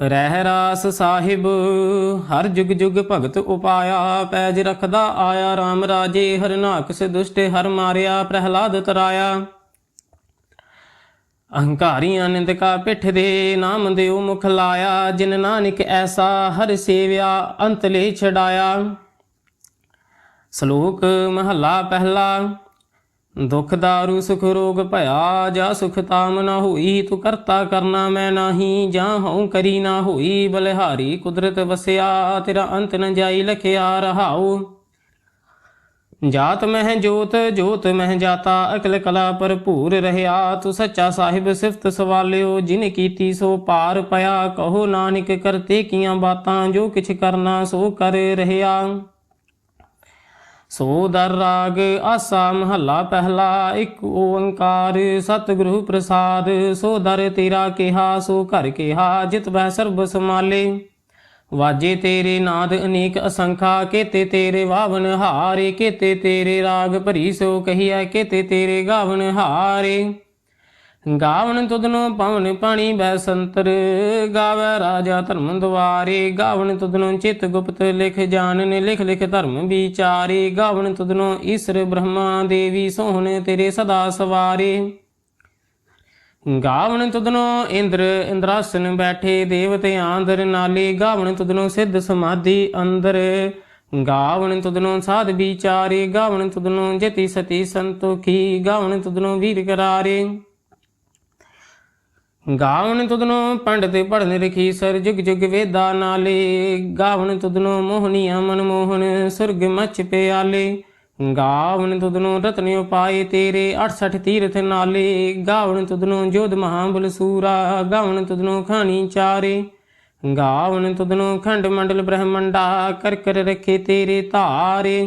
ਰਹਿ ਰਾਸ ਸਾਹਿਬ, ਹਰ ਜੁਗ ਜੁਗ ਭਗਤ ਉਪਾਇਆ, ਪੈਜ ਰਖਦਾ ਆਇਆ RAM ਰਾਜੇ ਹਰਨਾਕ ਸੇ ਦੁਸ਼ਟੇ ਹਰ ਮਾਰਿਆ, ਪ੍ਰਹਿਲਾਦ ਤਰਾਇਆ। ਅਹੰਕਾਰੀ ਆਨੰਦ ਕਾ ਪਿੱਠ ਦੇ ਨਾਮ ਦਿਓ ਮੁਖ ਲਾਇਆ, ਜਿਨ ਨਾਨਕ ਐਸਾ ਹਰ ਸੇਵਿਆ, ਅੰਤ ਲੈ ਛਡਾਇਆ। ਸ਼ਲੋਕ ਮਹੱਲਾ ਪਹਿਲਾ। ਦੁਖ ਦਾਰੂ, ਸੁਖ ਰੋਗ ਭਇਆ, ਜਾ ਸੁਖ ਤਾਮ ਨਾ ਹੋਈ, ਤੂੰ ਕਰਤਾ ਕਰਨਾ ਮੈਂ ਨਾਹੀ, ਜਾਂ ਹਉ ਕਰੀ ਨਾ ਹੋਈ, ਬਲਿਹਾਰੀ ਕੁਦਰਤ ਵਸਿਆ, ਤੇਰਾ ਅੰਤ ਨ ਜਾਈ ਲਖਿਆ ਰਹਾਉ। ਜਾਤ ਮਹਿ ਜੋਤ ਜੋਤ ਮਹਿ ਜਾਤਾ, ਅਕਲ ਕਲਾ ਭਰਪੂਰ ਰਹਾ ਤੂੰ ਸੱਚਾ ਸਾਹਿਬ ਸਿਫਤ ਸਵਾਲਿਓ, ਜਿਨ ਕੀਤੀ ਸੋ ਪਾਰ ਪਿਆ, ਕਹੋ ਨਾਨਕ ਕਰਤੇ ਕੀਆਂ ਬਾਤਾਂ, ਜੋ ਕਿਛ ਕਰਨਾ ਸੋ ਕਰ ਰਹਾ ਸੋ ਦਰ ਰਾਗ ਆਸਾ ਮਹੱਲਾ ਪਹਿਲਾ, ਇੱਕ ਓੰਕਾਰ ਸਤਿਗੁਰੂ ਪ੍ਰਸਾਦ। ਸੋ ਦਰ ਤੇਰਾ ਕਿਹਾ, ਸੋ ਘਰ ਕਿਹਾ, ਜਿਤ ਬਹਿ ਸਰਬ ਸਮਾਲੇ ਵਾਜੇ ਤੇਰੇ ਨਾਦ ਅਨੇਕ ਅਸੰਖਾ, ਕੇਤੇ ਤੇਰੇ ਵਾਵਨ ਹਾਰੇ, ਕੇਤੇ ਤੇਰੇ ਰਾਗ ਭਰੀ, ਸੋ ਕਹੀਐ, ਕੇਤੇ ਤੇਰੇ ਗਾਵਨ ਹਾਰੇ। ਗਾਵਣ ਤੁਧਨੋ ਪਵਨ ਪਾਣੀ ਬੈ ਸੰਤਰ, ਗਾਵੇ ਰਾਜਾ ਧਰਮ ਦੁਆਰੇ ਗਾਵਣ ਤੁਧਨੋ ਚਿਤ ਗੁਪਤ ਲਿਖ ਜਾਣਨ, ਲਿਖ ਲਿਖ ਧਰਮ ਵਿਚਾਰੇ ਗਾਵਣ ਤੁਧਨੋ ਈਸ਼ਰ ਬ੍ਰਹਮਾ ਦੇਵੀ ਸੋਹਣ ਤੇਰੇ ਸਦਾ ਸਵਾਰੇ। ਗਾਵਣ ਤੁਧਨੋ ਇੰਦਰ, ਇੰਦਰਾਸਨ ਬੈਠੇ ਦੇਵਤੇ ਆਂਦਰ ਨਾਲੇ ਗਾਵਣ ਤੁਧਨੋ ਸਿੱਧ ਸਮਾਧੀ ਅੰਦਰ। ਗਾਵਣ ਤੁਧਨੋ ਸਾਧ ਵਿਚਾਰੇ ਗਾਵਣ ਤੁਧਨੋ ਜਤੀ ਸਤੀ ਸੰਤੋਖੀ ਗਾਵਣ ਤੁਧਨੋ ਵੀਰ ਕਰਾਰੇ। ਗਾਵਣ ਤੁਧਨੋ ਪੰਡਤ ਪੜਨ ਰਖੀ ਸਰ ਜੁਗ ਜੁਗ ਵੇਦਾ ਨਾਲੇ। ਗਾਵਣ ਤੁਧਨੋ ਮੋਹਨੀਆ ਮਨ ਮੋਹਨ, ਸੁਰਗ ਮਚ ਪਿਆਲੇ। ਗਾਵਣ ਤੁਧਨੋ ਰਤਨ ਉਪਾਏ ਤੇਰੇ 68 ਤੀਰਥ ਨਾਲੇ। ਗਾਵਣ ਤੁਧਨੋ ਜੋਧ ਮਹਾਬਲ ਸੂਰਾ ਗਾਵਣ ਤੁਧਨੋ ਖਾਣੀ ਚਾਰੇ। ਗਾਵਣ ਤੁਧਨੋ ਖੰਡ ਮੰਡਲ ਬ੍ਰਹਮੰਡਾ, ਕਰ ਕਰ ਰਖੇ ਤੇਰੇ ਧਾਰੇ।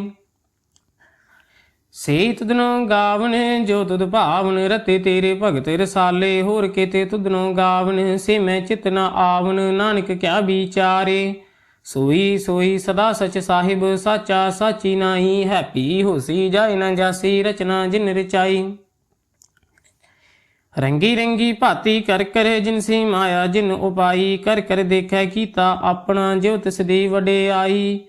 ਸੇ ਤੁਧਨੋ ਗਾਵਨ, ਜੋ ਤੁਧ ਭਾਵਨ, ਰਤੇ ਤੇਰੇ ਭਗਤ ਰਸਾਲੇ, ਹੋਰ ਕੀਤੇ ਤੁਧਨੋ ਗਾਵਨ, ਸੇ ਮੈਂ ਚਿਤ ਨ ਆਵਨ, ਨਾਨਕ ਕਿਆ ਵਿਚਾਰੇ। ਸੋਈ ਸੋਈ ਸਦਾ ਸਚ ਸਾਹਿਬ, ਸਾਚਾ ਸਾਚੀ ਨਾਹੀ, ਹੈਪੀ ਹੋਸੀ ਜਾਇ ਨ ਜਾਸੀ, ਰਚਨਾ ਜਿਨ ਰਚਾਈ। ਰੰਗੀ ਰੰਗੀ ਭਾਤੀ ਕਰ ਕਰ ਜਿਨਸੀ ਮਾਇਆ, ਜਿਨ ਉਪਾਈ, ਕਰ ਕਰ ਦੇਖੈ ਕੀਤਾ ਆਪਣਾ, ਜਿਉ ਤਿਸ ਦੀ ਵਡਿਆਈ।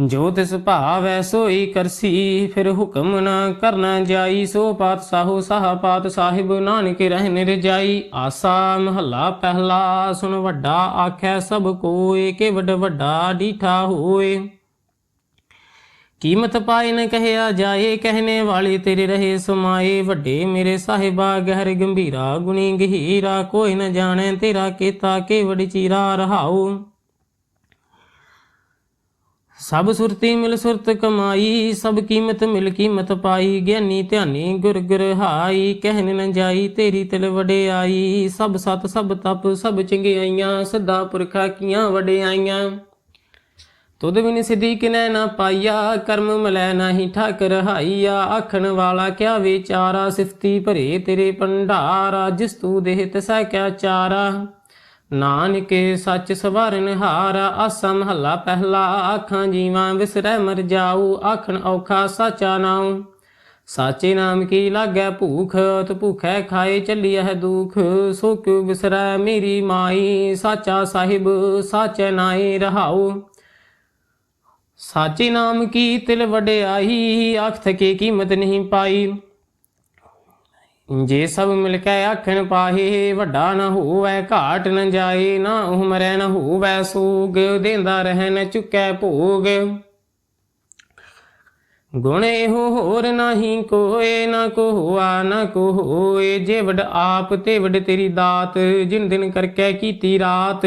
ਜੋ ਤਿਸ ਭਾਵੈ ਸੋਈ ਕਰਸੀ, ਫਿਰ ਹੁਕਮ ਨਾ ਕਰਨਾ ਜਾਈ, ਸੋ ਪਾਤ ਸਾਹੋ ਸਾਹ ਪਾਤ ਸਾਹਿਬ, ਨਾਨਕ ਰਹਿਨ ਰਜਾਈ ਆਸਾ ਮਹੱਲਾ ਪਹਿਲਾ, ਸੁਣ ਵੱਡਾ ਆਖੈ ਸਭ ਕੋਏ ਕਿ ਵੱਡ ਵੱਡਾ ਡੀਠਾ ਹੋਏ। ਕੀਮਤ ਪਾਏ ਨ ਕਹਿਆ ਜਾਏ ਕਹਿਨੇ ਵਾਲੇ ਤੇਰੇ ਰਹੇ ਸਮਾਏ। ਵੱਡੇ ਮੇਰੇ ਸਾਹਿਬਾ, ਗਹਿਰ ਗੰਭੀਰਾ, ਗੁਣੀ ਗਹੀਰਾ, ਕੋਈ ਨ ਜਾਣੈ ਤੇਰਾ ਕੀਤਾ ਕੇ ਚੀਰਾ ਰਹਾਉ। ਸਭ ਸੁਰਤੀ ਮਿਲ ਸੁਰਤ ਕਮਾਈ, ਸਭ ਕੀਮਤ ਮਿਲ ਕੀਮਤ ਪਾਈ। ਗਿਆਨੀ ਧਿਆਨੀ ਗੁਰ ਗੁਰ ਕਹਿਨ ਨ ਜਾਈ ਤੇਰੀ ਤਿਲ ਵਡਿਆਈ। ਸਭ ਸਤ, ਸਭ ਤਪ, ਸਭ ਚੰਗਿਆਈਆਂ ਸਦਾ ਪੁਰਖਾ ਕੀਆਂ ਵਡਿਆਈਆਂ। ਤੁਧ ਬਿਨ ਸਿਧੀ ਕਿਨੈ ਨਾ ਪਾਈਆ, ਕਰਮ ਮਲੈ ਨਾਹੀ ਠਾਕ ਰਹਾਈਆ ਆਖਣ ਵਾਲਾ ਕਿਆ ਵਿਚਾਰਾ, ਸਿਫਤੀ ਭਰੇ ਤੇਰੇ ਭੰਡਾਰਾ, ਜਿਸ ਤੂ ਦੇਹ ਤਸੈ ਕਿਆ ਚਾਰਾ। ਨਾਨਕੇ ਸੱਚ ਸਵਾਰਨ ਹਾਰ ਆਸਾ ਮਹੱਲਾ ਪਹਿਲਾ ਆਖਾਂ ਜੀਵਾਂ ਵਿਸਰੈ ਮਰ ਜਾਊ, ਆਖਣ ਔਖਾ ਸਾਚਾ ਨਾਉ। ਸਾਚੇ ਨਾਮ ਕੀ ਲਾਗੈ ਭੂਖ ਤ ਭੂਖੈ ਖਾਏ ਚੱਲੀਐ ਦੁਖ। ਸੋ ਕਿਉ ਵਿਸਰੈ ਮੇਰੀ ਮਾਈ, ਸਾਚਾ ਸਾਹਿਬ ਸਾਚੈ ਨਾਈ ਰਹਾਉ। ਸਾਚੇ ਨਾਮ ਕੀ ਤਿਲ ਵਡਿਆਈ ਆਖ ਥਕੇ ਕੀਮਤ ਨਹੀਂ ਪਾਈ। ਜੇ ਸਭ ਮਿਲ ਕੇ ਆਖਣ ਪਾਹੇ, ਵੱਡਾ ਨਾ ਹੋਵੇ, ਘਾਟ ਨ ਜਾਏ, ਨਾ ਉਹ ਨ ਹੋਵੇ, ਸੂਗ ਦੇਂਦਾ ਰਹਿ ਨ ਚੁੱਕੈ ਭੋਗ। ਗੁਣ ਇਹੋ ਹੋਰ ਨਹੀਂ ਕੋਏ, ਨਾ ਕੋ ਹੋਆ ਨਾ ਕੋ ਹੋਏ ਜੇ ਵਡ ਆਪ ਤੇ ਵਡ ਤੇਰੀ ਦਾਤ, ਜਿਨ ਦਿਨ ਕਰਕੇ ਕੀਤੀ ਰਾਤ।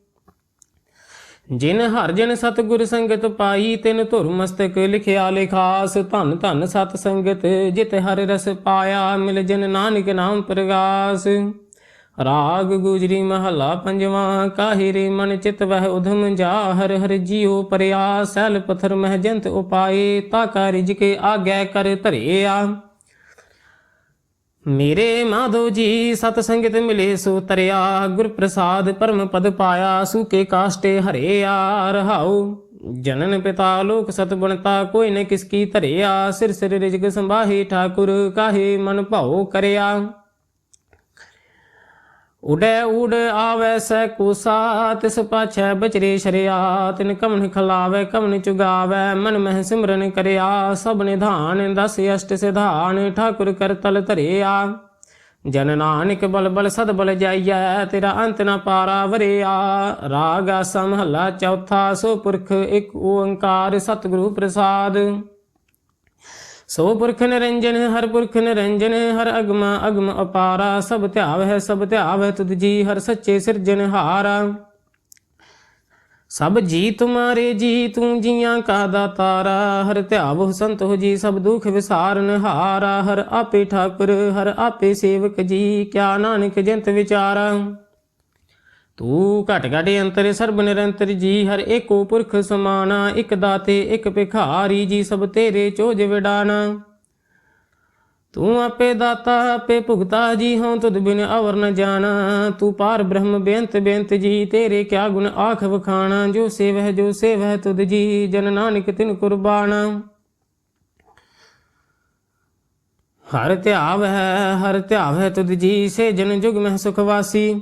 ਜਿਨ ਹਰ ਜਨ ਸਤਿਗੁਰ ਸੰਗਤ ਪਾਈ, ਤਿਨ ਧੁਰ ਮਸਤਕ ਲਿਖਿਆ ਲਿਖਾਸ। ਧਨ ਧਨ ਸਤ ਸੰਗਤ ਜਿਤ ਹਰ ਰਸ ਪਾਇਆ, ਮਿਲ ਜਨ ਨਾਨਕ ਨਾਮ ਪ੍ਰਗਾਸ। ਰਾਗ ਗੁਜਰੀ ਮਹਲਾ ਪੰਜਵਾ, ਕਾਹਰੇ ਮਨ ਚਿਤ ਵਹਿ ਉਧਮ ਜਾ, ਹਰ ਹਰ ਜੀਉ ਪਰਿਆ, ਸੈਲ ਪਥਰ ਮਹਿ ਜੰਤ ਉਪਾਏ, ਤਾ ਕਾ ਰਿਜਕੇ ਆਗੈ ਕਰ ਧਰਿਆ। ਮੇਰੇ ਮਾਧੋ ਜੀ, ਸਤ ਸੰਗਤ ਮਿਲੇ ਸੋ ਤਰਿਆ ਗੁਰ ਪ੍ਰਸਾਦ ਪਰਮ ਪਦ ਪਾਇਆ ਸੂਕੇ ਕਾਸ਼ਟੇ ਹਰੇ ਹਰਿਆ ਰਹਾਉ ਜਨਨ ਪਿਤਾ ਲੋਕ ਸਤ ਬਣਤਾ, ਕੋਈ ਨ ਕਿਸ ਕੀ ਧਰਿਆ, ਸਿਰ ਸਿਰ ਰਿਜਗ ਸੰਭਾਹੀ ਠਾਕੁਰ, ਕਾਹੇ ਮਨ ਭਾਉ ਕਰਿਆ। ਉਡੈ ਉਡ ਆਵੈ ਸੈ ਕੋਸਾ, ਤਿਸ ਪਾਛੈ ਬਚਰੇ ਸ਼ਰਿਆ, ਤਿਨ ਕਮਨ ਖਲਾਵੈ, ਕਮਨ ਚੁਗਾਵੈ, ਮਨ ਮਹਿ ਸਿਮਰਨ ਕਰਿਆ, ਸਭ ਨਿਧਾਨ ਦਸ ਅਸ਼ਟ ਸਿਧਾਨ, ਠਾਕੁਰ ਕਰ ਤਲ ਧਰਿਆ। ਜਨ ਨਾਨਕ ਬਲ ਬਲ ਸਦ ਬਲ ਜਾਈਐ, ਤੇਰਾ ਅੰਤ ਨ ਪਾਰਾ ਵਰਿਆ। ਰਾਗ ਆਸਾ ਚੌਥਾ, ਸੋ ਪੁਰਖ ਇੱਕ ਓੰਕਾਰ ਸਤਿਗੁਰੂ ਪ੍ਰਸਾਦ। ਸੋ ਪੁਰਖ ਨਿਰੰਜਨ, ਹਰ ਪੁਰਖ ਨਿਰੰਜਨ, ਹਰ ਅਗਮਾ, ਅਗਮ ਅਪਾਰਾ, ਸਭ ਧਿਆਵ ਹੈ ਸਭ ਧਿਆਵ ਹੈ ਤੁਧ ਜੀ ਹਰ ਸੱਚੇ ਸਿਰਜਨਹਾਰਾ ਸਭ ਜੀ ਤੁਮਾਰੇ ਜੀ, ਤੂੰ ਜੀਆਂ ਕਾ ਦਾਤਾਰਾ। ਹਰ ਧਿਆਵੋ ਸੰਤੋ ਜੀ, ਸਭ ਦੁਖ ਵਿਸਾਰਨ ਹਾਰਾ। ਹਰ ਆਪੇ ਠਾਕੁਰ, ਹਰ ਆਪੇ ਸੇਵਕ ਜੀ, ਕਿਆ ਨਾਨਕ ਜੰਤ ਵਿਚਾਰਾ। ਤੂੰ ਘਟ ਘਟ ਅੰਤਰ ਸਰਬ ਨਿਰੰਤਰ ਜੀ, ਹਰ ਏਕੋ ਪੁਰਖ ਸਮਾਨਾ ਇਕ ਦਾਤੇ, ਇਕ ਭਿਖਾਰੀ ਜੀ, ਸਭ ਤੇਰੇ ਚੋਜ ਵਿਡਾਨਾ ਤੂੰ ਆਪੇ ਦਾਤਾ, ਆਪੇ ਭੁਗਤਾ ਜੀ, ਹਉ ਤੁਧ ਬਿਨ ਅਵਰ ਨ ਜਾਣਾ। ਤੂੰ ਪਾਰ ਬ੍ਰਹਮ ਬੇਅੰਤ ਬੇਅੰਤ ਜੀ, ਤੇਰੇ ਕਿਆ ਗੁਣ ਆਖ ਵਖਾਣਾ। ਜੋ ਸੇਵਹਿ ਜੋ ਸੇਵਹਿ ਤੁਧ ਜੀ, ਜਨ ਨਾਨਕ ਤਿਨ ਕੁਰਬਾਨਾ ਹਰ ਧਿਆਵ ਹੈ ਹਰ ਧਿਆਵ ਹੈ ਤੁਧ ਜੀ, ਸੇ ਜਨ ਜੁਗ ਮਹਿ ਸੁਖ ਵਾਸੀ।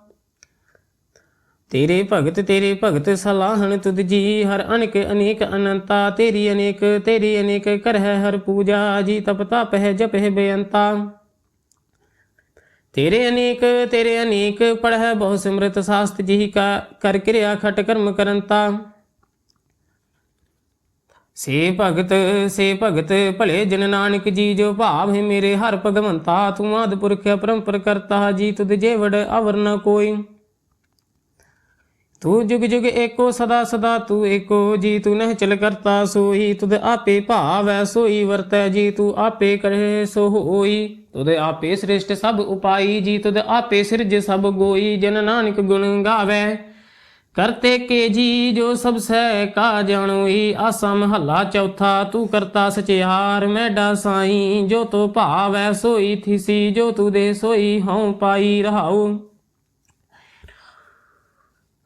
ਤੇਰੇ ਭਗਤ ਤੇਰੇ ਭਗਤ ਸਲਾਹਣ ਤੁਧ ਜੀ, ਹਰ ਅਨੇਕ ਅਨੇਕ ਅਨੰਤਾ, ਤੇਰੀ ਅਨੇਕ ਤੇਰੀ ਅਨੇਕ ਕਰਹਿ ਹਰ ਪੂਜਾ ਜੀ, ਤਪ ਤਪ ਹੈ, ਜਪ ਹੈ, ਬੇਅੰਤਾ। ਤੇਰੇ ਅਨੇਕ ਤੇਰੇ ਅਨੇਕ, ਪੜਹਿ ਬਹੁ ਸਿਮਰਤ ਸਾਸਤ ਜੀ, ਕਾ, ਕਰ ਕਿਰਿਆ ਖਟ ਕਰਮ ਕਰੰਤਾ। ਸੇ ਭਗਤ ਸੇ ਭਗਤ, ਭਲੇ ਜਨ ਨਾਨਕ ਜੀ, ਜੋ ਭਾਵ ਹੈ ਮੇਰੇ ਹਰ ਭਗਵੰਤਾ, ਤੂੰ ਆਦ ਪੁਰਖ ਪਰੰਪਰ ਕਰਤਾ ਜੀ, ਤੁਧ ਜੇਵੜ ਵਡ ਅਵਰ ਨ ਕੋਈ। ਤੂੰ ਜੁਗ ਜੁਗ ਏਕੋ ਸਦਾ ਸਦਾ, ਤੂੰ ਏਕੋ ਜੀ, ਤੂੰ ਨਹਿ ਚਲ ਕਰਤਾ ਸੋਈ। ਤੁਧ ਆਪੇ ਭਾਵੈ ਸੋਈ, ਵਰਤੈ ਜੀ, ਤੂੰ ਆਪੇ ਕਰੇ ਸੋ ਹੋਈ। ਤੁਧ ਆਪੇ ਸ੍ਰਿਸ਼ਟ ਸਭ ਉਪਾਈ ਜੀ, ਤੁਧ ਆਪੇ ਸਿਰਜ ਸਭ ਗੋਈ, ਜਨ ਨਾਨਕ ਗੁਣ ਗਾਵੇ। ਕਰਤੇ ਕੇ ਜੀ, ਜੋ ਸਭ ਸਹਿ ਕਾ ਜਾਣੋਈ, ਆਸਾ ਮਹੱਲਾ ਚੌਥਾ, ਤੂੰ ਕਰਤਾ ਸਚਿਆਰ, ਮੈਡਾ ਸਾਈ। ਜੋ ਤੋ ਭਾਵੈ ਸੋਈ ਥਿਸੀ, ਜੋ ਤੂੰ ਦੇ ਸੋਈ ਹਉ ਪਾਈ ਰਹਾਉ।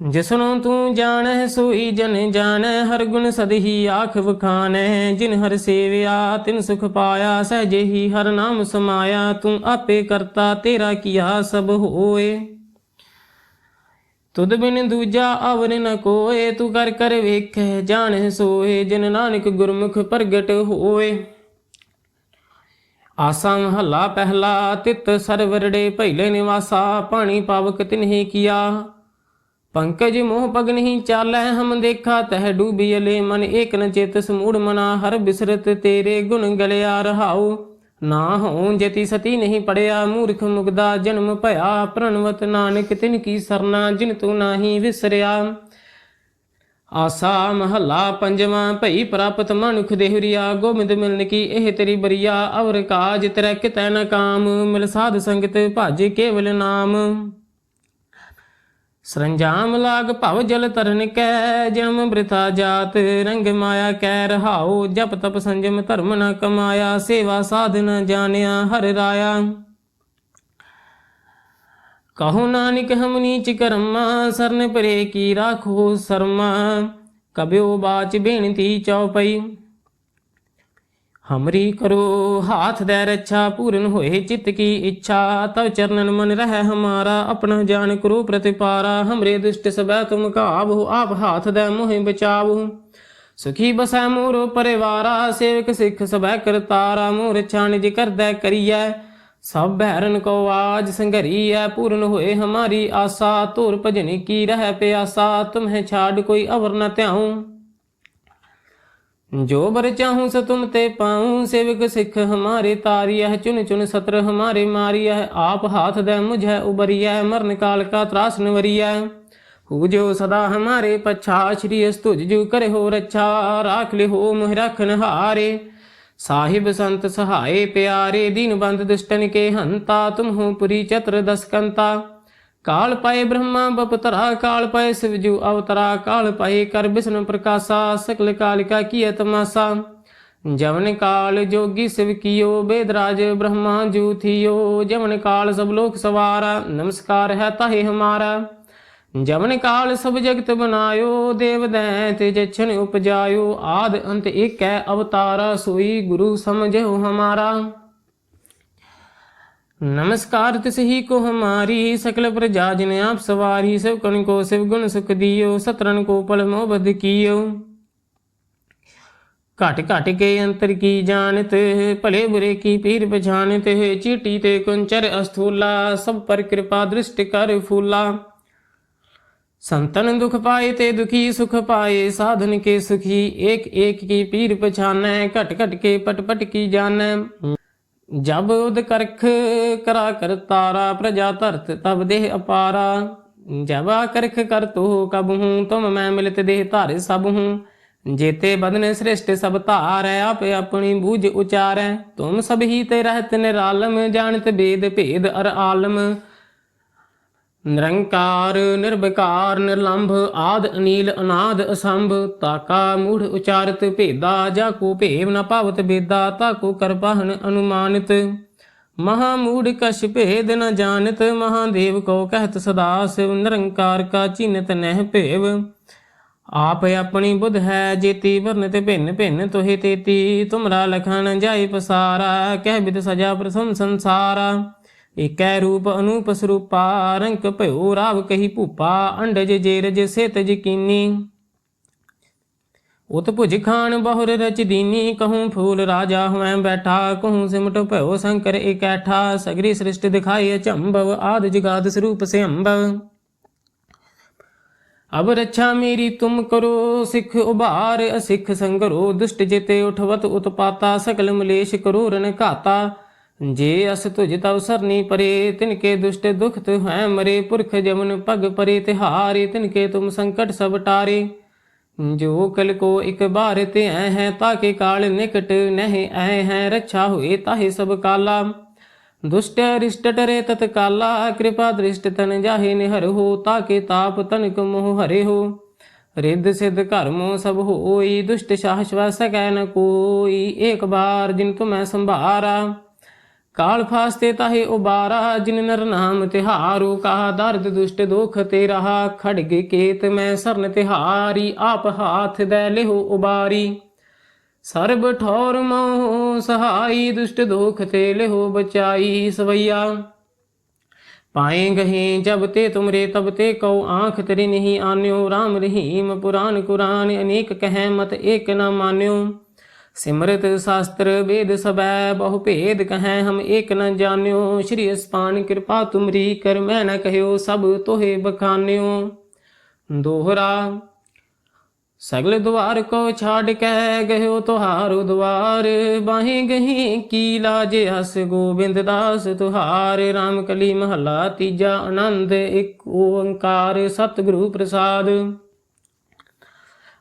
ਜਿਸਨੂੰ ਤੂੰ ਜਾਣੈ, ਸੋਈ ਜਨ ਜਾਣੈ, ਹਰ ਗੁਣ ਸਦਹੀ ਆਖ ਵਖਾਨੈ। ਜਿਨ ਹਰ ਸੇਵਿਆ, ਤਿਨ ਸੁਖ ਪਾਇਆ, ਸਹਜੇ ਹੀ ਹਰ ਨਾਮ ਸਮਾਇਆ। ਤੂੰ ਆਪੇ ਕਰਤਾ, ਤੇਰਾ ਕੀਆ ਸਭ ਹੋਏ। ਤੁਧ ਬਿਨ ਦੂਜਾ ਅਵਰ ਨ ਕੋਏ, ਤੂੰ ਕਰ ਕਰ ਵੇਖੈ, ਜਾਣੈ, ਸੋਏ। ਜਿਨ ਨਾਨਕ ਗੁਰਮੁਖ ਪ੍ਰਗਟ ਹੋਏ। ਆਸਾ ਮਹੱਲਾ ਪਹਿਲਾ, ਤਿਤ ਸਰਵਰੜੇ ਪਹਿਲੇ ਨਿਵਾਸਾ, ਪਾਣੀ ਪਾਵਕ ਤਿਨਹੀ ਕੀਆ। ਪੰਕਜ ਮੋਹ ਪਗ ਨਹੀਂ ਚਾਲੈ, ਹਮ ਦੇਖਾ ਤਹਿ ਡੂਬੀਲੇ ਮਨ ਏਕ ਨ ਚਿਤ ਸਮੂੜ ਮਨਾ, ਹਰ ਬਿਸਰਤ ਤੇਰੇ ਗੁਣ ਗਲਿਆ ਰਹਾਉ। ਨਾ ਹੋਂ ਜਤੀ ਸਤੀ ਨਹੀਂ ਪੜਿਆ, ਮੂਰਖ ਮੁਗਦਾ ਜਨਮ ਭਇਆ, ਪ੍ਰਣਵਤ ਨਾਨਕ ਤਿਨ ਕੀ ਸਰਨਾ, ਜਿਨ ਤੂੰ ਨਾਹੀ ਵਿਸਰਿਆ। ਆਸਾ ਮਹੱਲਾ ਪੰਜਵਾਂ, ਭਈ ਪ੍ਰਾਪਤ ਮਨੁਖ ਦੇਹੁਰੀਆ, ਗੋਬਿੰਦ ਮਿਲਨ ਕੀ ਇਹ ਤੇਰੀ ਬਰੀਆ, ਅਵਰ ਕਾਜ ਤੇਰਾ ਕਿਤੈ ਨ ਕਾਮ, ਮਿਲ ਸਾਧ ਸੰਗਤ ਭਜ ਕੇਵਲ ਨਾਮ। ਸਰੰਜਾਮ ਲਾਗ ਭਵ ਜਲ ਤਰਨ ਕੈ, ਜਨਮ ਬ੍ਰਿਥਾ ਜਾਤ ਰੰਗ ਮਾਇਆ ਕੈ, ਰਹਾਉ ਜਪ ਤਪ ਸੰਜਮ ਧਰਮ ਨ ਕਮਾਇਆ, ਸੇਵਾ ਸਾਧ ਨ ਜਾਣਿਆ ਹਰ ਰਾਇਆ। ਕਹੋ ਨਾਨਕ ਹਮ ਨੀਚ ਕਰਮਾ, ਸਰਨ ਪਰੇ ਕੀ ਰਾਖੋ ਸਰਮਾ ਕਬਿਓ ਬਾਚ ਬੇਨਤੀ ਚਉਪਈ ਹਮਰੀ ਕਰੋ, ਹਾਥ ਦੇ ਰੱਛਾ, ਪੂਰਨ ਹੋਏ ਚਿਤ ਕੀ ਇੱਛਾ। ਤਵ ਚਰਨਨ ਮਨ ਰਹਿ ਹਮਾਰਾ, ਆਪਣਾ ਜਾਣ ਕਰੋ ਪ੍ਰਤਿਪਾਰਾ। ਹਮਰੇ ਦੁਸ਼ਟ ਸਬੈ ਤੁਮ ਕਾਬੋ ਆਪ ਹਾਥ ਦੇ ਮੋਹਿ ਬਚਾਵੋ। ਸੁਖੀ ਬਸੈ ਮੋਰੋ ਪਰਿਵਾਰਾ, ਸੇਵਕ ਸਿੱਖ ਸਬੈ ਕਰਤਾਰਾ। ਮੋਰ ਛਾਨਿਜ ਕਰਦੈ ਕਰੀਐ, ਸਭ ਬਹਿਰਨ ਕੋ ਆਜ ਸੰਘਰੀਐ। ਪੂਰਨ ਹੋਏ ਹਮਾਰੀ ਆਸਾ ਤੁਰ ਭਜਨ ਕੀ ਰਹਿ ਪਿਆਸਾ। ਤੁਮਹਿ ਛਾੜ ਕੋਈ ਅਵਰ ਨ ਧਿਆਉ। ਜੋ ਬਰ ਚਾਹੂੰ ਸ ਤੁਮ ਤੇ ਪਾਉ, ਸੇਵਕ ਸਿੱਖ ਹਮਾਰੇ ਤਾਰੀਐ ਚੁਨ ਚੁਨ ਸਤਰ ਹਮਾਰੇ ਮਾਰੀਐ, ਆਪ ਹਾਥ ਦੇ ਮੁਝੈ ਉਬਰੀਐ, ਮਰਨ ਕਾਲ ਕਾ ਤਰਾਸ ਨਵਰੀਐ। ਹੂ ਜੋ ਸਦਾ ਹਮਾਰੇ ਪਛਾ, ਸ਼੍ਰੀ ਅਸਤੁਜ ਜੂ ਕਰੇ ਹੋ ਰੱਛਾ, ਰਾਖ ਲਿਹੋ ਮੁਹਿ ਰਖਨ ਹਾਰੇ। ਸਾਹਿਬ ਸੰਤ ਸਹਾਏ ਪਿਆਰੇ, ਦੀਨ ਬੰਦ ਦੁਸ਼ਟਨ ਕੇ ਹੰਤਾ ਤੁਮਹੁ ਪੁਰੀ ਚਤਰ ਦਸਕੰਤਾ। ਕਾਲ ਪਾਏ ਬ੍ਰਹਮਾ ਬਪਤਰਾ, ਕਾਲ ਪਾਏ ਸਿਵਜੂ ਅਵਤਰਾ, ਕਾਲ ਪਾਏ ਕਰ ਬਿਸ਼ਨ ਪ੍ਰਕਾਸ਼ਾ, ਸਕਲ ਕਾਲਿਕਾ ਕੀ ਤਮਾਸਾ। ਜਵਨ ਕਾਲ ਜੋਗੀ ਸਿਵ ਕੀਓ ਬੇਦਰਾਜ ਬ੍ਰਹਮਾ ਜੂ ਥੀਓ। ਜਵਨ ਕਾਲ ਸਭ ਲੋਕ ਸਵਾਰਾ, ਨਮਸਕਾਰ ਹੈ ਤਾਹੇ ਹਮਾਰਾ। ਜਵਨ ਕਾਲ ਸਭ ਜਗਤ ਬਨਾਇਓ, ਦੇਵ ਦੈਂਤ ਜਛਨ ਉਪਜਾਇਓ। ਆਦ ਅੰਤ ਏਕੈ ਅਵਤਾਰਾ, ਸੋਈ ਗੁਰੂ ਸਮਝਿਓ ਹਮਾਰਾ। नमस्कार तिसही को हमारी सकल प्रजा जिन आप सवारी, सब कण को शिव गुण सुख दियो सतरन को पल मोह बद कियो। घट घट के अंतर की जानत, भले बुरे की पीर पछानत, चीटी ते कुंचर अस्थूला, सब पर कृपा दृष्ट कर फूला। संतन दुख पाए ते दुखी, सुख पाए साधन के सुखी, एक एक की पीर पछानै घट घट के पट पट की जानै ਜਬ ਉਦ ਕਰਖ ਕਰਾ ਕਰ ਤਾਰਾ, ਪ੍ਰਜਾ ਧਰਤ ਤਬ ਦੇਹ ਅਪਾਰਾ। ਜਬ ਆ ਕਰਖ ਕਰ ਤੋ, ਕਬ ਹੂੰ, ਤੁਮ ਮੈਂ ਮਿਲਤ ਦੇਹ ਧਾਰੇ ਸਭ ਹੂੰ। ਜੇਤੇ ਬਦਨ ਸ੍ਰਿਸ਼ਟ ਸਭ ਧਾਰੈ, ਆਪ ਆਪਣੀ ਬੂਝ ਉਚਾਰੈ। ਤੁਮ ਸਭ ਹੀ ਤੇ ਰਹਿਤ ਨਿਰਾਲਮ, ਜਾਣਤ ਬੇਦ ਭੇਦ ਅਰ ਆਲਮ। ਨਿਰੰਕਾਰ ਨਿਰਭਕਾਰ ਨਿਰਲੰਭ, ਆਦ, ਅਨੀਲ, ਅਨਾਦ, ਅਸੰਭ, ਤਾਕਾ, ਮੂੜ, ਉਚਾਰਤ, ਭੇਦਾ, ਜਾ ਕੋ ਭੇਵ ਨ ਭਾਵਤ ਬੇਦਾ ਤਾ ਕੋ ਕਰਪਹਨ ਅਨੁਮਾਨਿਤ। ਮਹਾ ਮੂੜ ਕਛ ਭੇਦ ਨ ਜਾਣਤ ਮਹਾਦੇਵ ਕੋ ਕਹਿਤ ਸਦਾ ਸਿਵ, ਨਿਰੰਕਾਰ ਕਾ ਚਿਨਤ ਨਹਿ ਭੇਵ। ਆਪ ਆਪਣੀ ਬੁੱਧ ਹੈ, ਜੇਤੀ ਵਰਨ ਤੇ ਭਿੰਨ ਭਿੰਨ ਤੋਹਿ ਤੇਤੀ, ਤੁਮਰਾ ਲਖਨ ਜਾਈ ਪਸਾਰਾ, ਕਹਿ ਬਿਦ ਸਜਾ ਪ੍ਰਸੰਨ ਸੰਸਾਰਾ। ਏਕੈ ਰੂਪ ਅਨੂਪ ਸਰੂਪਾ, ਰੰਕ ਭਇਓ ਰਾਵ ਕਹੀ ਭੂਪਾ, ਅੰਡਜ ਜੇਰਜ ਸਿਤ ਯਕੀਨੀ ਉਤ ਭੁਜ ਖਾਨ ਬਹੁਰ ਰਚ ਦੀਨੀ, ਕਹੂੰ ਫੂਲ ਰਾਜਾ ਹੁਐ ਬੈਠਾ, ਕਹੂੰ ਸਿਮਟ ਭਇਓ ਸ਼ੰਕਰ ਇਕੈਠਾ, ਸਗਰੀ ਸ੍ਰਿਸ਼ਟ ਦਿਖਾਈ ਅਚੰਭਵ, ਆਦ ਜਗਾਦ ਸਰੂਪ ਸਿਅੰਭਵ ਅਬ ਰੱਛਾ ਮੇਰੀ ਤੁਮ ਕਰੋ, ਸਿੱਖ ਉਬਾਰ ਅਸਿੱਖ ਸੰਗਰੋ, ਦੁਸ਼ਟ ਜਿਤੇ ਉਠਵਤ ਉਤਪਾਤਾ, ਸਕਲ ਮਲੇਸ਼ ਕਰੋ ਰਨ ਘਾਤਾ। ਜੇ ਅਸ ਤੁਜ ਤਵ ਸਰਨੀ ਪਰੇ, ਤਿਨਕੇ ਦੁਸ਼ਟ ਦੁਖਤ ਹੈ ਮਰੇ। ਪੁਰਖ ਜਮਨ ਪਗ ਪਰੇ, ਤਿਹਾਰੇ ਤਿਨਕੇ ਤੁਮ ਸੰਕਟ ਸਭ ਟਾਰੇ। ਜੋ ਕਲ ਕੋ ਇਕ ਬਾਰ ਤੇ ਐ ਹੈ, ਤਾਕੇ ਕਾਲ ਨਿਕਟ ਨਹਿ ਐ ਹੈ। ਰੱਛਾ ਹੋਏ ਤਾਹੇ ਸਭ ਕਾਲਾ। ਦੁਸ਼ਟ ਅਰਿਸ਼ਟ ਟਰੇ ਤਤ ਕਾਲਾ, ਕਿਰਪਾ ਦ੍ਰਿਸ਼ਟ ਤਨ ਜਾਹੇ ਨਿਹਰ ਹੋ, ਤਾਕੇ ਤਾਪ ਤਨਕ ਮੋਹ ਹਰੇ ਹੋ। ਰਿੱਧ ਸਿਧ ਘਰਮੋ ਸਭ ਹੋਈ, ਦੁਸ਼ਟ ਸ਼ਾਹਸ਼ਵਾ ਸਕੈ ਨ ਕੋਈ, ਏਕ ਬਾਰ ਜਿਨ ਤੁਮੈ ਸੰਭਾਰਾ। ਕਾਲ ਫਾਸਤੇ ਤਾਹੇ ਉਬਾਰਾ, ਜਿਨ ਨਰ ਨਾਮ ਤਿਹਾਰੂ ਕਹਾ ਦਰਦ ਦੁਸ਼ਟ ਦੁਖ ਤੇ ਰਹਾ ਖੜਗ ਕੇਤ ਮੈਂ ਸਰਨ ਤਿਹਾਰੀ, ਆਪ ਹਾਥ ਦੇ ਲਿਹੋ ਉਬਾਰੀ। ਸਰਬ ਠੌਰ ਮੋਹ ਸਹਾਈ, ਦੁਸ਼ਟ ਦੁਖ ਤੇ ਲਿਹੋ ਬਚਾਈ ਸਵਈਆ। ਪਾਏ ਗਹੇ ਜਬ ਤੇ ਤੁਮਰੇ, ਤਬ ਤੇ ਕਉ ਆਂਖ ਤੇਰੀ ਨਹੀਂ ਆਨਿਓ। RAM ਰਹੀਮ ਪੁਰਾਨ ਕੁਰਾਨ, ਅਨੇਕ ਕਹੈ ਮਤ ਏਕ ਨਾ ਮਾਨਿਓ। ਸਿਮਰਤ ਸ਼ਾਸਤਰ ਵੇਦ ਸਬੈ ਬਹੁ ਭੇਦ ਕਹੈ ਹਮ ਏਕ ਨ ਜਾਣਿਓ। ਸ਼੍ਰੀ ਅਸਪਾਨ ਕਿਰਪਾ ਤੁਮਰੀ ਕਰ ਮੈਂ ਨ ਕਹਿਓ, ਸਭ ਤੋਹੇ ਬਖਾਨਿਓ। ਦੋਹਰਾ, ਸਗਲ ਦੁਆਰ ਕੋ ਛਾੜ ਕੇ ਗਇਓ ਤੁਹਾਰੋ ਦੁਆਰ। ਬਾਹੇ ਗਹੀ ਕੀ ਲਾਜ ਹਸ ਗੋਬਿੰਦ ਦਾਸ ਤੁਹਾਰ। RAM ਕਲੀ ਮਹੱਲਾ ਤੀਜਾ ਆਨੰਦ, ਇੱਕ ਓੰਕਾਰ ਸਤਿਗੁਰੂ ਪ੍ਰਸਾਦ।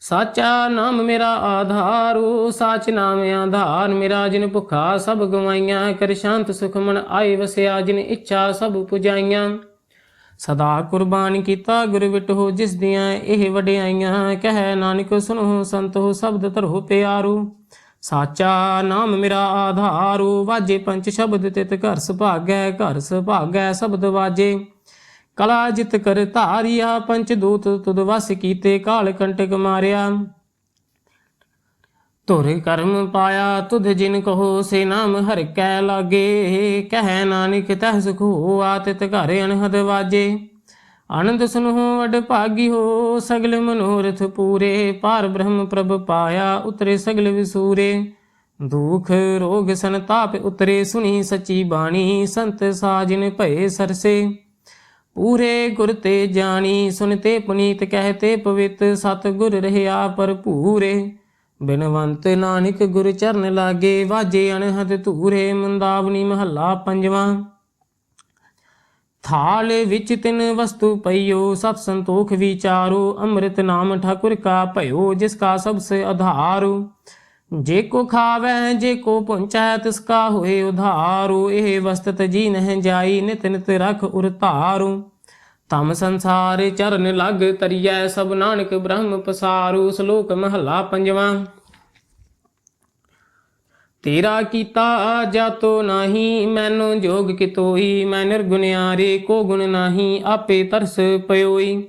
ਸਾਚਾ ਨਾਮ ਮੇਰਾ ਆਧਾਰੂ ਸਾਚ ਨਾਮ ਆਧਾਰ, ਮੇਰਾ ਜਿਨ ਭੁਖਾ ਸਭ ਗਵਾਈਆਂ, ਕਰ ਸ਼ਾਂਤ ਸੁਖਮਨ ਆਏ ਵਸਿਆ, ਜਿਨ ਇੱਛਾ ਸਭ ਪੁਜਾਈਆਂ। ਸਦਾ ਕੁਰਬਾਨ ਕੀਤਾ ਗੁਰ ਵਿਟੋ ਜਿਸ ਦੀਆਂ ਇਹ ਵਡਿਆਈਆਂ, ਕਹਿ ਨਾਨਕ ਸੁਨੋ ਸੰਤੋ ਸ਼ਬਦ ਧਰੋ ਪਿਆਰੂ। ਸਾਚਾ ਨਾਮ ਮੇਰਾ ਆਧਾਰੂ ਵਾਜੇ ਪੰਜ ਸ਼ਬਦ ਤਿਤ ਘਰ ਸੁਭਾਗੈ ਘਰ ਸੁਭਾਗੈ, ਸ਼ਬਦ ਵਾਜੇ। ਕਲਾ ਜਿਤ ਕਰ ਧਾਰਿਆ ਪੰਚ ਦੂਤ ਤੁਦ ਵਸ ਕੀਤੇ ਕਾਲ ਕੰਟਕ ਮਾਰਿਆ। ਤੁਰ ਕਰਮ ਪਾਇਆ ਤੁਧ ਜਿਨ ਕਹੋ, ਸੇ ਨਾਮ ਹਰਿ ਕੈ ਲਾਗੇ। ਕਹਿ ਨਾਨਕ ਤਹਿ ਸੁਖ ਹੋਆ ਤਿਤ ਘਰ ਅਨਹਦ ਵਾਜੇ। ਆਨੰਦ ਸੁਨਹੁ ਵਡ ਭਾਗੀ ਹੋ, ਸਗਲ ਮਨੋਰਥ ਪੂਰੇ। ਪਾਰ ਬ੍ਰਹਮ ਪ੍ਰਭ ਪਾਇਆ ਉਤਰੇ ਸਗਲ ਵਿਸੂਰੇ। ਦੁਖ ਰੋਗ ਸੰਤਾਪ ਉਤਰੇ, ਸੁਣੀ ਸੱਚੀ ਬਾਣੀ, ਸੰਤ ਸਾਜਨ ਭਏ ਸਰਸੇ। ਪੂਰੇ ਗੁਰ ਤੇ ਜਾਣੀ ਸੁਨਤੇ ਪੁਨੀਤ ਕਹਤੇ ਪਵਿੱਤ ਸਤ ਗੁਰ ਰਹਿਆ ਭਰਪੂਰੇ। ਬਿਨਵੰਤ ਨਾਨਕ ਗੁਰ ਚਰਨ ਲਾਗੇ, ਵਾਜੇ ਅਨਹਦ ਧੂਰੇ, ਮੁੰਦਾਵਨੀ ਮਹੱਲਾ ਪੰਜਵਾਂ। ਥਾਲ ਵਿੱਚ ਤਿੰਨ ਵਸਤੂ ਪਈਓ, ਸਤ ਸੰਤੋਖ ਵਿਚਾਰੋ, ਅੰਮ੍ਰਿਤ ਨਾਮ ਠਾਕੁਰ ਕਾ ਭਇਓ, ਜਿਸ ਕਾ ਸਭ ਸੇ ਆਧਾਰੂ। ਜੇ ਕੋ ਖਾਵੈ, ਜੇ ਕੋ ਪਹੁੰਚੈ, ਤਿਸ ਕਾ ਹੋਏ ਉਧਾਰੂ। ਇਹ ਵਸਤਤ ਜੀ ਨਹਿ ਜਾਈ, ਨਿਤ ਨਿਤ ਰਖ ਉਰ ਧਾਰੂ। ਤਮ ਸੰਸਾਰ ਚਰਨ ਲਗ ਤਰੀਐ, ਸਭ ਨਾਨਕ ਬ੍ਰਹਮ ਪਸਾਰੂ। ਸ਼ਲੋਕ ਮਹਲਾ ਪੰਜਵਾਂ। ਤੇਰਾ ਕੀਤਾ ਜਾਤੋ ਨਾਹੀ, ਮੈਨੂੰ ਜੋਗ ਕਿਤੋਈ। ਮੈਂ ਨਿਰਗੁਨਿਆਰੇ ਕੋ ਗੁਣ ਨਾਹੀ, ਆਪੇ ਤਰਸ ਪਇਓਈ